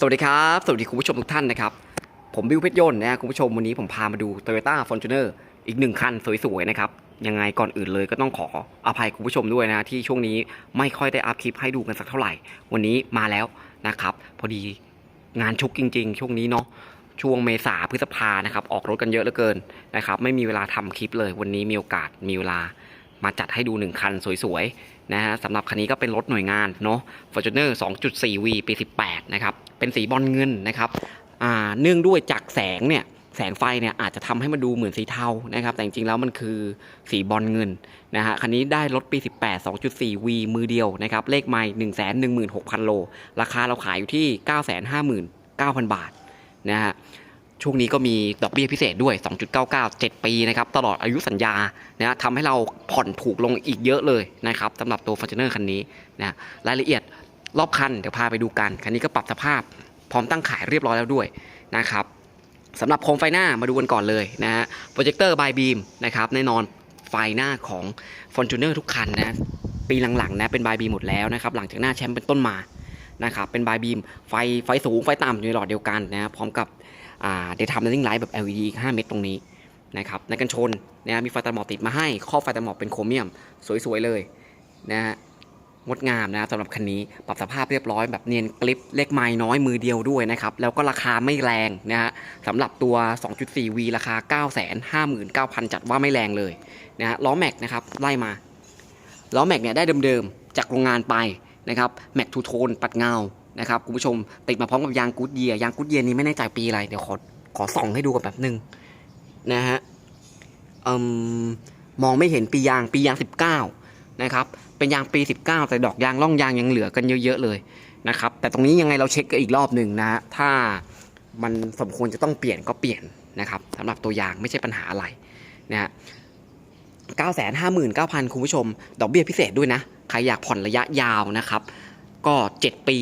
สวัสดีครับ สวัสดีคุณผู้ชมทุกท่านนะครับ ผมบิวเพชรยนต์นะคุณผู้ชมวันนี้ผมพามาดู Toyota Fortuner อีกหนึ่งคันสวยๆนะครับ ยังไงก่อนอื่นเลยก็ต้องขออภัยคุณผู้ชมด้วยนะที่ช่วงนี้ไม่ค่อยได้อัพคลิปให้ดูกันสักเท่าไหร่ วันนี้มาแล้วนะครับ พอดีงานชุกจริง ๆ ช่วงนี้เนาะช่วงเมษาพฤษภานะครับออกรถกันเยอะเหลือเกินนะครับไม่มีเวลาทำคลิปเลย วันนี้มีโอกาสมีเวลา มาจัดให้ดูหนึ่งคันสวยๆนะฮะสำหรับคันนี้ก็เป็นรถหน่วยงานเนาะ Fortuner 2.4V ปี 18 นะครับ เป็นสีบอลเงินนะครับอ่าเนื่องด้วยจากแสงเนี่ยแสงไฟเนี่ยอาจจะทำให้มันดูเหมือนสีเทานะครับ แต่จริงๆแล้วมันคือสีบอลเงินนะฮะคันนี้ได้รถปี 18 2.4V มือเดียวนะครับ เลขไมล์116,000 โล ราคาเราขายอยู่ที่ 959,000 บาทนะฮะ ช่วงนี้ก็มีดอกเบี้ยพิเศษด้วย 2.99 7 ปีนะครับ ตลอดอายุสัญญานะทำให้เราผ่อนถูกลงอีกเยอะเลยนะครับสำหรับตัว Fortuner คันนี้นะรายละเอียดรอบคัน เดี๋ยวพาไปดูกัน คันนี้ก็ปรับสภาพพร้อมตั้งขายเรียบร้อยแล้วด้วยนะครับสำหรับโคมไฟหน้ามาดูกันก่อนเลยนะฮะโปรเจคเตอร์บายบีมนะครับแน่นอนไฟหน้าของ Fortuner ทุกคันนะปีหลังๆนะเป็นบายบีมหมดแล้วนะครับหลังจากหน้าแชมป์เป็นต้นมานะครับเป็นบายบีมไฟไฟสูงไฟต่ำอยู่ในหลอดเดียวกันนะพร้อมกับ เดย์ไทม์เลนนิ่งไลท์แบบ LED อีก5เม็ดตรงนี้นะครับในกันชนนะมีไฟตัดหมอกติดมาให้ข้อบไฟตัดหมอกเป็นโครเมียม สวยๆเลยนะฮะงดงามนะสำหรับคันนี้ปรับสภาพเรียบร้อยแบบเนียนกลิปเลขไม้น้อยมือเดียวด้วยนะครับ แล้วก็ราคาไม่แรงนะฮะสำหรับตัว 2.4V ราคา 959,000 จัดว่าไม่แรงเลยนะฮะล้อแม็กนะครับไล่มาล้อแม็กเนี่ยได้เดิมๆ จากโรงงานไปนะครับแม็กทูโทนปัดเงา นะครับคุณผู้ชมติดมาพร้อมกับยางกูดเยียยางกูดเยียนี้ไม่แน่ใจปีอะไรเดี๋ยวขอขอส่องให้ดูกันแบบหนึ่งนะฮะอมมองไม่เห็นปียางปียาง 19นะครับเป็นยางปี 19 แต่ดอกยางร่องยางยังเหลือกันเยอะๆเลยนะครับแต่ตรงนี้ยังไงเราเช็คกันอีกรอบหนึ่งนะฮะถ้ามันสมควรจะต้องเปลี่ยนก็เปลี่ยนนะครับสำหรับตัวยางไม่ใช่ปัญหาอะไรนะฮะ959,000 คุณผู้ชม ดอกเบี้ยพิเศษด้วยนะ ใครอยากผ่อนระยะยาวนะครับ ก็ 7 ปี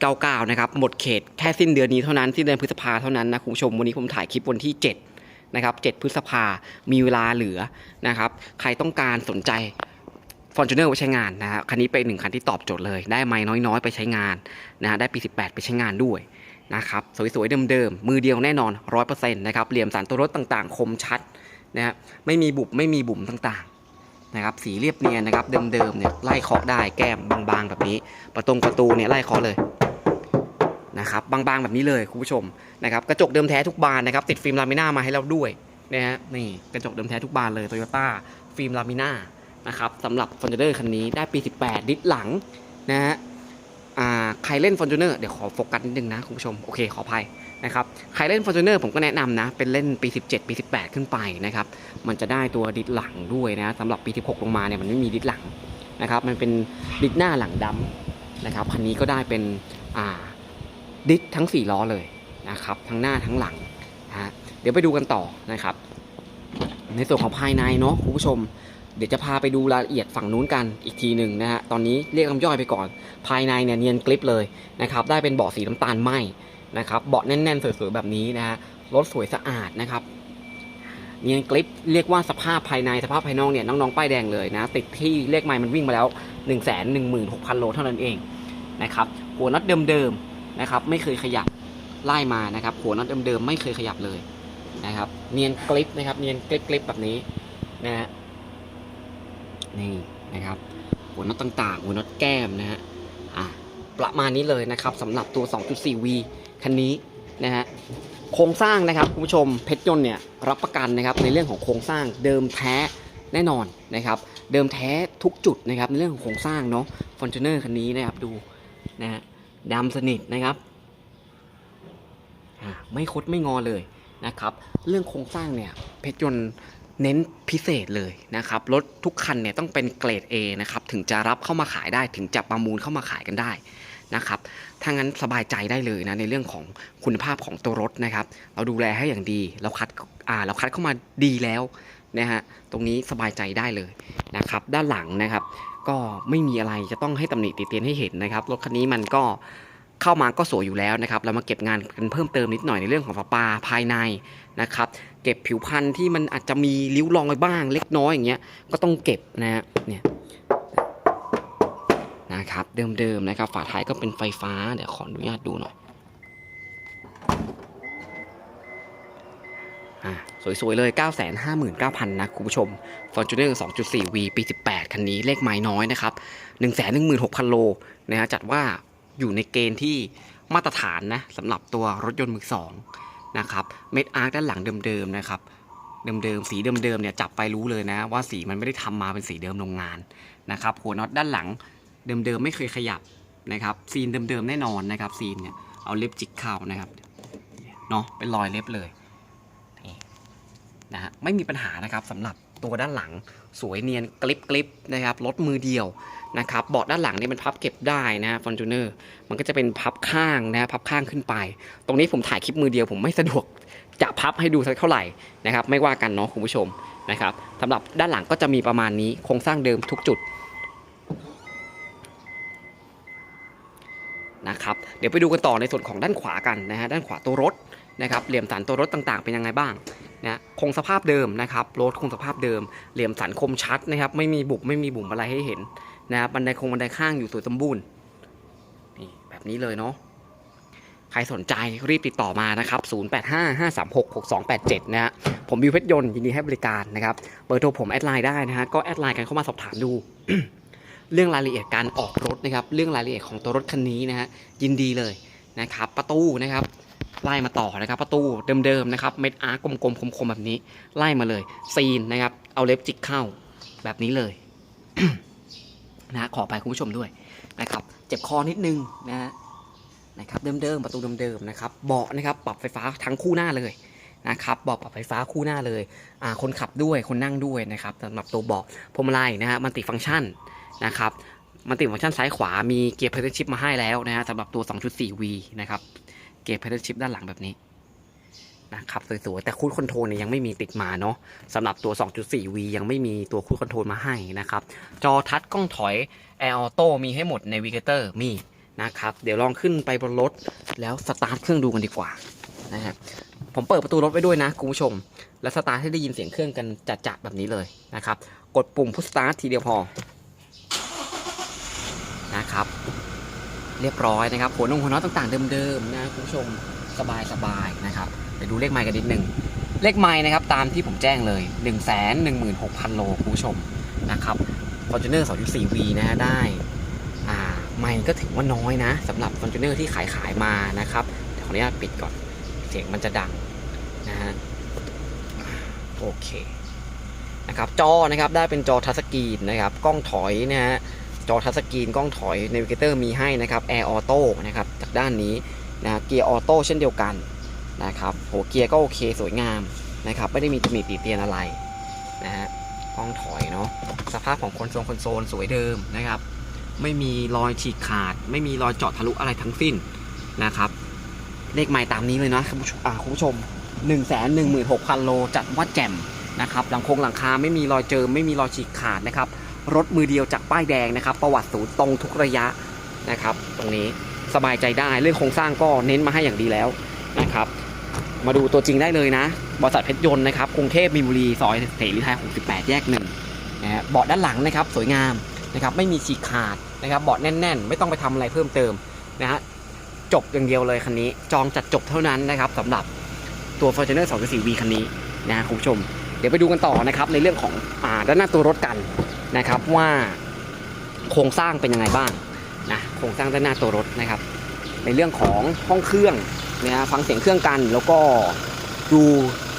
2.99 นะครับ หมดเขตแค่สิ้นเดือนนี้เท่านั้น สิ้นเดือนพฤษภาเท่านั้นนะคุณผู้ชม วันนี้ผมถ่ายคลิปวันที่ 7 นะครับ 7 พฤษภา มีเวลาเหลือนะครับ ใครต้องการสนใจ f o r t u n e r ไว้ใช้งานนะฮะคันนี้เป็นหนึ่งคันที่ตอบโจทย์เลย ได้ไม้น้อยๆ ไปใช้งานนะฮะได้ปี 18 ไปใช้งานด้วยนะครับ สวยๆ เดิมๆ มือเดียวแน่นอน 100%นะครับ เหลี่ยมสันตัวรถต่างๆ คมชัดนะฮะ ไม่มีบุบ ไม่มีบุ๋มต่างๆ นะครับสีเรียบเนียนนะครับเดิมๆเนี่ยไล่เคาะได้แก้มบางๆ แบบนี้ ประตงประตูเนี่ยไล่เคาะเลยนะครับบางๆแบบนี้เลยคุณผู้ชมนะครับกระจกเดิมแท้ทุกบานนะครับติดฟิล์มลามิน่ามาให้เราด้วยนะฮะนี่กระจกเดิมแท้ทุกบานเลยโตโยต้าฟิล์มลามิน่านะครับสำหรับฟอนเดอร์คันนี้ได้ปี 18 ดิสหลังนะฮะ ใครเล่น f o r t u n e r เดี๋ยวขอโฟกัสนิดนึงนะคุณผู้ชม โอเคขออภัยนะครับ ใครเล่น f o r t u n e r ผมก็แนะนำนะ เป็นเล่นปี 17 ปี 18 ขึ้นไปนะครับ มันจะได้ตัวดิสหลังด้วยนะสำหรับปี 16 ลงมาเนี่ยมันไม่มีดิสหลังนะครับ มันเป็นดิสหน้าหลังดำนะครับ คันนี้ก็ได้เป็นดิสทั้ง 4 ล้อเลยนะครับ ทั้งหน้าทั้งหลังนะฮะเดี๋ยวไปดูกันต่อนะครับ ในส่วนของภายในเนาะคุณผู้ชม เดี๋ยวจะพาไปดูรายละเอียดฝั่งนู้นกันอีกทีหนึ่งนะฮะ ตอนนี้เรียกคำย่อยไปก่อน ภายในเนี่ยเนียนกริปเลยนะครับ ได้เป็นเบาะสีน้ำตาลไหมนะครับ เบาะแน่นๆ สวยๆ แบบนี้นะฮะ รถสวยสะอาดนะครับ เนียนกริปเรียกว่าสภาพภายในสภาพภายนอกเนี่ยน้องๆ ป้ายแดงเลยนะ ติดที่เลขไมล์มันวิ่งมาแล้ว 1 1 6 0 0 0 โลเท่านั้นเองนะครับ หัวน็อตเดิมๆนะครับไม่เคยขยับไล่มานะครับ หัวน็อตเดิมๆไม่เคยขยับเลยนะครับ เนียนกริปนะครับ เนียนกริปๆแบบนี้นะฮะ นี่นะครับ หัวน็อตต่างๆ หัวน็อตแก้มนะฮะอะประมาณนี้เลยนะครับสำหรับตัว 2.4V คันนี้นะฮะโครงสร้างนะครับคุณผู้ชมเพชรยนต์เนี่ยรับประกันนะครับในเรื่องของโครงสร้างเดิมแท้แน่นอนนะครับ เดิมแท้ทุกจุดนะครับในเรื่องของโครงสร้างเนาะฟอร์จูเนอร์คันนี้นะครับดูนะฮะดำสนิทนะครับอะไม่คดไม่งอเลยนะครับ เรื่องโครงสร้างเนี่ยเพชรยนต์ เน้นพิเศษเลยนะครับรถทุกคันเนี่ยต้องเป็นเกรด A นะครับถึงจะรับเข้ามาขายได้ถึงจะประมูลเข้ามาขายกันได้นะครับถ้างั้นสบายใจได้เลยนะในเรื่องของคุณภาพของตัวรถนะครับ เราดูแลให้อย่างดีเราคัดอ่าเราคัดเข้ามาดีแล้วนะฮะตรงนี้สบายใจได้เลยนะครับด้านหลังนะครับก็ไม่มีอะไรจะต้องให้ตำหนิติเตียนให้เห็นนะครับรถคันนี้มันก็เข้ามาก็สวยอยู่แล้วนะครับ เรามาเก็บงานกันเพิ่มเติมนิดหน่อยในเรื่องของฝาปาภายในนะครับ เก็บผิวพันธุ์ที่มันอาจจะมีริ้วรอยบ้าง เล็กน้อยอย่างเงี้ยก็ต้องเก็บนะฮะเนี่ยนะครับเดิมๆนะครับ ฝาท้ายก็เป็นไฟฟ้าเดี๋ยวขออนุญาตดูหน่อยสวยๆ เลย 959,000 นะ คุณผู้ชม Fortuner 2.4 V ปี 18 คันนี้ เลขไม้น้อยนะครับ 116,000 โลนะฮะจัดว่าอยู่ในเกณฑ์ที่มาตรฐานนะสำหรับตัวรถยนต์มือสอง นะครับเม็ดอาร์คด้านหลังเดิมๆนะครับเดิมๆสีเดิมๆเนี่ยจับไปรู้เลยนะ ว่าสีมันไม่ได้ทำมาเป็นสีเดิมโรงงานนะครับหัวน็อตด้านหลังเดิมๆไม่เคยขยับนะครับซีนเดิมๆแน่นอนนะครับซีนเนี่ยเอาเล็บจิกเข้านะครับเนาะเป็นรอยเล็บเลยนี่นะฮะไม่มีปัญหานะครับสำหรับตัวด้านหลัง สวยเนียนกลิบกลิบนะครับรถมือเดียวนะครับเบาะด้านหลังนี่มันพับเก็บได้นะฟอนจูเนอร์มันก็จะเป็นพับข้างนะพับข้างขึ้นไป ตรงนี้ผมถ่ายคลิปมือเดียว ผมไม่สะดวกจะพับให้ดูสักเท่าไหร่นะครับไม่ว่ากันเนาะคุณผู้ชมนะครับสำหรับด้านหลังก็จะมีประมาณนี้โครงสร้างเดิมทุกจุดนะครับเดี๋ยวไปดูกันต่อในส่วนของด้านขวากันนะฮะด้านขวาตัวรถนะครับเหลี่ยมสันตัวรถต่างๆ เป็นยังไงบ้าง นะคงสภาพเดิมนะครับรถคงสภาพเดิม เหลี่ยมสันคมชัดนะครับ ไม่มีบุบไม่มีบุ๋มอะไรให้เห็นนะครับบันไดคงบันไดข้างอยู่สวยสมบูรณ์นี่แบบนี้เลยเนาะใครสนใจรีบติดต่อมานะครับ 0855366287 นะฮะ ผมวิวเพชรยนต์ยินดีให้บริการนะครับ เบอร์โทรผมแอดไลน์ได้นะฮะ ก็แอดไลน์กันเข้ามาสอบถามดู เรื่องรายละเอียดการออกรถนะครับ เรื่องรายละเอียดของตัวรถคันนี้นะฮะ ยินดีเลยนะครับ ประตูนะครับ ไล่มาต่อนะครับ ประตูเดิมๆนะครับเม็ดอาร์กลมๆคมๆแบบนี้ ไล่มาเลยซีนนะครับ เอาเล็บจิกเข้าแบบนี้เลยนะขอไปคุณผู้ชมด้วยนะครับ เจ็บคอนิดนึงนะฮะนะครับเดิมๆประตูเดิมๆนะครับเบาะนะครับปรับไฟฟ้าทั้งคู่หน้าเลยนะครับเบาะปรับไฟฟ้าคู่หน้าเลยอ่าคนขับด้วยคนนั่งด้วยนะครับสำหรับตัวเบาะพวงมาลัยนะฮะมันติฟังก์ชันนะครับมันติฟังก์ชันซ้ายขวามีเกียร์เพดชิพมาให้แล้วนะฮะสำหรับตัว 2.4V นะครับ เกียร์เพดชิพด้านหลังแบบนี้นะครับสวยๆแต่คูดคอนโทรลเนี่ยยังไม่มีติดมาเนาะสำหรับตัว 2.4V ยังไม่มีตัวคูดคอนโทรลมาให้นะครับ จอทัชกล้องถอย Air Auto มีให้หมด Navigator มีนะครับ เดี๋ยวลองขึ้นไปบนรถแล้วสตาร์ทเครื่องดูกันดีกว่านะฮะผมเปิดประตูรถไว้ด้วยนะคุณผู้ชม แล้วสตาร์ทให้ได้ยินเสียงเครื่องกันจัดๆแบบนี้เลยนะครับ กดปุ่มพุชสตาร์ททีเดียวพอนะครับ เรียบร้อยนะครับหัวนงหัวน็อตต่างๆเดิมๆนะคุณผู้ชมสบายๆนะครับไปดูเลขไมล์กันนิดหนึ่งเลขไมล์นะครับตามที่ผมแจ้งเลย 1 1 6 0 0 0 โลคุณผู้ชมนะครับ Fortuner 2.4V นะฮะได้อ่าไม่ก็ถือว่าน้อยนะสำหรับฟอนจูเนอร์ที่ขายขายมานะครับเดี๋ยวขออนุญาตปิดก่อน เสียงมันจะดังนะฮะโอเคนะครับจอนะครับได้เป็นจอทัชสกรีนนะครับ กล้องถอยนะฮะ จอทัชสกรีนกล้องถอยเนวิเกเตอร์มีให้นะครับแอร์ออโต้นะครับจากด้านนี้นะเกียร์ออโต้เช่นเดียวกันนะครับโหเกียร์ก็โอเคสวยงามนะครับไม่ได้มีตำหนิติเตียนอะไรนะฮะกล้องถอยเนาะสภาพของคอนโซลคอนโซลสวยเดิมนะครับ ไม่มีรอยฉีกขาด ไม่มีรอยเจาะทะลุอะไรทั้งสิ้นนะครับ เลขไม้ตามนี้เลยนะคุณผู้ชมอ่าคุณผู้ชม 1 1 6 0 0 0 โลจัดว่าแจ่มนะครับหลังโครงหลังคาไม่มีรอยเจิมไม่มีรอยฉีกขาดนะครับ รถมือเดียวจากป้ายแดงนะครับ ประวัติศูนย์ตรงทุกระยะนะครับ ตรงนี้สบายใจได้เรื่องโครงสร้างก็เน้นมาให้อย่างดีแล้วนะครับ มาดูตัวจริงได้เลยนะบริษัทเพชรยนต์นะครับกรุงเทพมีนบุรีซอยเสรีไทย68 แยกหนึ่งนะฮะเบาะด้านหลังนะครับสวยงามนะครับไม่มีฉีกขาดนะครับเบาะแน่น ๆ ไม่ต้องไปทำอะไรเพิ่มเติมนะฮะจบอย่างเดียวเลยคันนี้ จองจัดจบเท่านั้นนะครับสำหรับตัว Fortuner 2.4V คันนี้นะคุณผู้ชม เดี๋ยวไปดูกันต่อนะครับในเรื่องของอด้านหน้าตัวรถกัน นะครับว่าโครงสร้างเป็นยังไงบ้างนะโครงสร้างด้านหน้าตัวรถนะครับ ในเรื่องของห้องเครื่องนะฮะฟังเสียงเครื่องกันแล้วก็ดู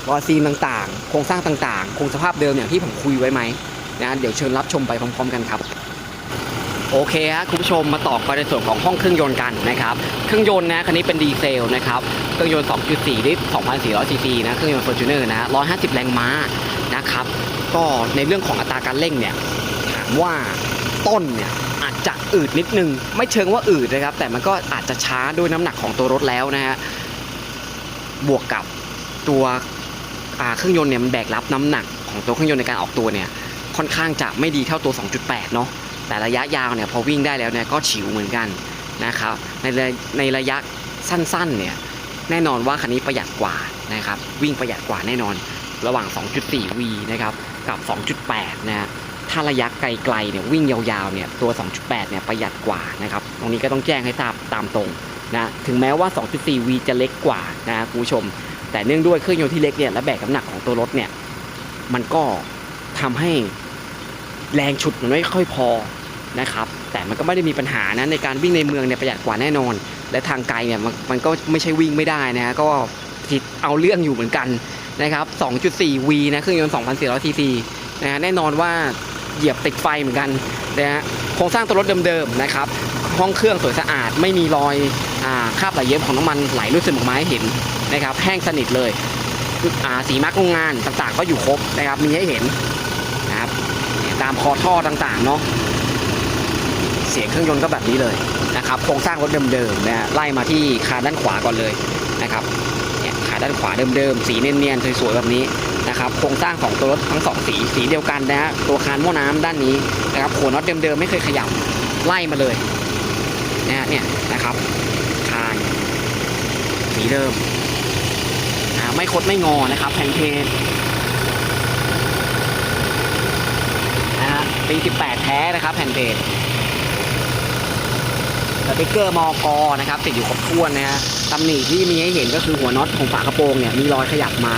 รอยซีนต่างๆ โครงสร้างต่างๆ คงสภาพเดิมอย่างที่ผมคุยไว้ไหมนะเดี๋ยวเชิญรับชมไปพร้อม ๆ กันครับ โอเคฮะคุณผู้ชมมาต่อกันในส่วนของห้องเครื่องยนต์กันนะครับเครื่องยนต์นะคันนี้เป็นดีเซลนะครับเครื่องยนต์ 2.4 ลิตร 2,400 ซีซีนะเครื่องยนต์ Fortuner นะ150 แรงม้านะครับก็ในเรื่องของอัตราการเร่งเนี่ย ว่าต้นเนี่ยอาจจะอืดนิดนึง ไม่เชิงว่าอืดนะครับ แต่มันก็อาจจะช้าด้วยน้ำหนักของตัวรถแล้วนะฮะบวกกับตัวเครื่องยนต์เนี่ยมันแบกรับน้ำหนักของตัวเครื่องยนต์ในการออกตัวเนี่ยค่อนข้างจะไม่ดีเท่าตัว 2.8 เนาะแต่ระยะยาวเนี่ยพอวิ่งได้แล้วเนี่ยก็ฉิวเหมือนกันนะครับในในระยะสั้นๆเนี่ยแน่นอนว่าคันนี้ประหยัดกว่านะครับวิ่งประหยัดกว่าแน่นอนระหว่าง 2.4V นะครับกับ 2.8 นะฮะ ถ้าระยะไกลๆเนี่ยวิ่งยาวๆเนี่ยตัว 2.8 เนี่ยประหยัดกว่านะครับ ตรงนี้ก็ต้องแจ้งให้ทราบตามตรงนะถึงแม้ว่า 2.4V จะเล็กกว่านะคุณผู้ชม แต่เนื่องด้วยเครื่องยนต์ที่เล็กเนี่ยและแบกน้ำหนักของตัวรถเนี่ยมันก็ทำให้แรงฉุดมันไม่ค่อยพอนะครับ แต่มันก็ไม่ได้มีปัญหานะในการวิ่งในเมืองเนี่ยประหยัดกว่าแน่นอน และทางไกลเนี่ยมันมันก็ไม่ใช่วิ่งไม่ได้นะก็ติดเอาเรื่องอยู่เหมือนกันนะครับ 2.4V นะเครื่องยนต์ 2,400 cc นะแน่นอนว่า เหยียบติดไฟเหมือนกันนะฮะโครงสร้างตัวรถเดิมๆนะครับห้องเครื่องสวยสะอาดไม่มีรอยอาคราบไหลเยิ้มของน้ำมันไหลลุดซึมออกมาให้เห็นนะครับแห้งสนิทเลยอ่าสีมาร์กโรงงานต่างๆ ก็อยู่ครบนะครับมีให้เห็นนะครับตามคอท่อต่างๆเนาะเสียงเครื่องยนต์ก็แบบนี้เลยนะครับโครงสร้างรถเดิมๆนะฮะไล่มาที่คานด้านขวาก่อนเลยนะครับเนี่ยขาด้านขวาเดิมๆสีเนียนๆสวยๆแบบนี้ นะครับโครงสร้างของตัวรถทั้งสองสีสีเดียวกันนะฮะตัวคานหม้อน้ำด้านนี้นะครับหัวน็อตเดิมๆไม่เคยขยับไล่มาเลยนะฮะเนี่ยนะครับคานสีเดิมไม่คดไม่งอนะครับแผ่นเพจนะฮะปี18 แท้นะครับแผ่นเพจสติ๊กเกอร์มอกอนะครับติดอยู่ครบถ้วนนะฮะตำหนิที่มีให้เห็นก็คือหัวน็อตของฝากระโปรงเนี่ยมีรอยขยับมา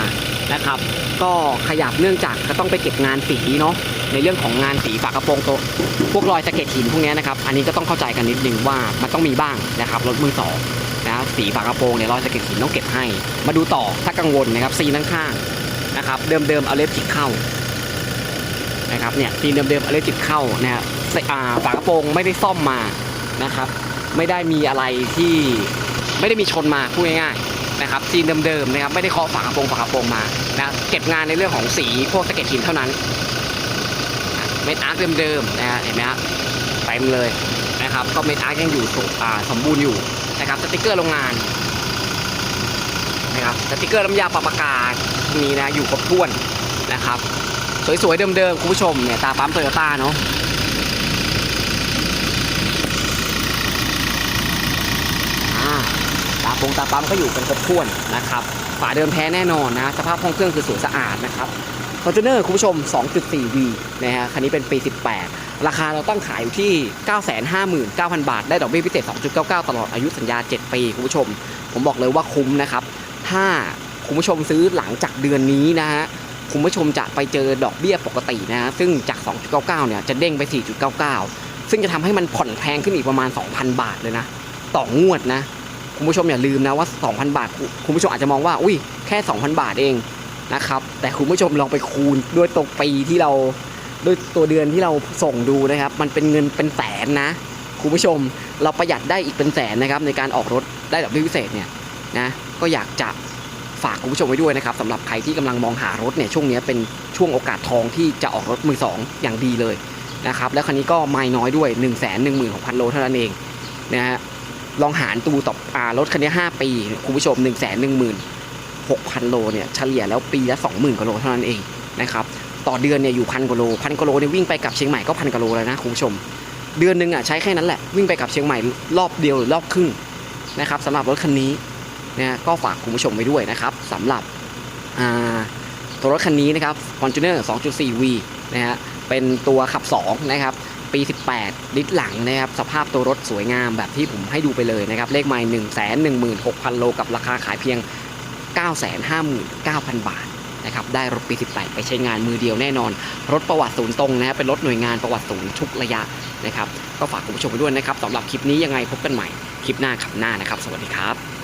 นะครับ ก็ขยับเนื่องจากก็ต้องไปเก็บงานสีเนาะในเรื่องของงานสีฝากระโปรงตัวพวกรอยสะเก็ดหินพวกนี้นะครับอันนี้ก็ต้องเข้าใจกันนิดนึงว่ามันต้องมีบ้างนะครับรถมือสองนะสีฝากระโปรงเนี่ยรอยสะเก็ดหินต้องเก็บให้ มาดูต่อถ้ากังวลนะครับซีนข้างๆนะครับเดิมๆเอาเล็บจิกเข้านะครับเนี่ยซีนเดิมๆเอาเล็บจิกเข้านะครับอ่ฝากระโปรงไม่ได้ซ่อมมานะครับ ไม่ได้มีอะไรที่ไม่ได้มีชนมาพูดง่ายๆ นะครับซีนเดิมๆนะครับไม่ได้เคาะฝากระโปรงฝากระโปรงมานะเก็บงานในเรื่องของสีพวกสะเก็ดหินเท่านั้นเม็ดอาร์เดิมๆนะฮะเห็นไหมฮะเต็มเลยนะครับก็เม็ดอาร์ยังอยู่สมอ่าสมบูรณ์อยู่นะครับสติกเกอร์โรงงานนะครับสติกเกอร์น้ำยาปรับอากาศมีนะอยู่ครบถ้วนนะครับ สวยๆเดิมๆคุณผู้ชมเนี่ยตาปั๊มโตโยต้าเนาะอ่า ตาปงตาปั๊มก็อยู่กันครบถ้วนนะครับฝาเดิมแท้แน่นอนนะสภาพห้องเครื่องคือสวยสะอาดนะครับ f o r t u n e r คุณผู้ชม 2.4V นะฮะคันนี้เป็นปี 18 ราคาเราตั้งขายอยู่ที่ 959,000 บาท ได้ดอกเบี้ยพิเศษ 2.99 ตลอดอายุสัญญา 7 ปี คุณผู้ชม ผมบอกเลยว่าคุ้มนะครับ ถ้าคุณผู้ชมซื้อหลังจากเดือนนี้นะฮะคุณผู้ชมจะไปเจอดอกเบี้ยปกตินะฮะซึ่งจาก 2.99 เนี่ย จะเด้งไป 4.99 ซึ่งจะทำให้มันผ่อนแพงขึ้นอีกประมาณ 2,000 บาทเลยนะ ต่องวดนะ คุณผู้ชมอย่าลืมนะว่า 2,000 บาท คุณผู้ชมอาจจะมองว่าอุ้ยแค่ 2,000 บาทเองนะครับ แต่คุณผู้ชมลองไปคูณด้วยตัวปีที่เราด้วยตัวเดือนที่เราส่งดูนะครับ มันเป็นเงินเป็นแสนนะ คุณผู้ชมเราประหยัดได้อีกเป็นแสนนะครับ ในการออกรถได้ดอกเบี้ยพิเศษเนี่ยนะก็อยากจะฝากคุณผู้ชมไว้ด้วยนะครับสำหรับใครที่กำลังมองหารถเนี่ยช่วงนี้เป็นช่วงโอกาสทองที่จะออกรถมือสองอย่างดีเลยนะครับแล้วคันนี้ก็ไม่น้อยด้วย 1 1 6 0 0 0โลเท่านั้นเองนะฮะ ลองหารตูต่ออารถคันนี้ 5 ปี คุณผู้ชม 1 1 6,000 โลเนี่ยเฉลี่ยแล้วปีละ 20,000กว่าโลเท่านั้นเองนะครับต่อเดือนเนี่ยอยู่พันกว่าโลพันกว่าโลเนี่ยวิ่งไปกับเชียงใหม่ก็พันกว่าโลแล้วนะคุณผู้ชม เดือนหนึ่งอะใช้แค่นั้นแหละวิ่งไปกับเชียงใหม่รอบเดียวหรือรอบครึ่งนะครับสำหรับรถคันนี้นะก็ฝากคุณผู้ชมไว้ด้วยนะครับสำหรับอ่าตัวรถคันนี้นะครับ Fortuner 2.4V นะฮะเป็นตัวขับ2นะครับ ปี 18 ลิตรหลังนะครับสภาพตัวรถสวยงามแบบที่ผมให้ดูไปเลยนะครับเลขไมล์1 1 6 0 0 0 โลกับราคาขายเพียง 959,000 บาทนะครับได้รถปี 18 ไปใช้งานมือเดียวแน่นอน รถประวัติศูนย์ตรงนะเป็นรถหน่วยงานประวัติศูนย์ทุกระยะนะครับก็ฝากคุณผู้ชมไปด้วยนะครับสำหรับคลิปนี้ยังไงพบกันใหม่คลิปหน้าขับหน้านะครับ สวัสดีครับ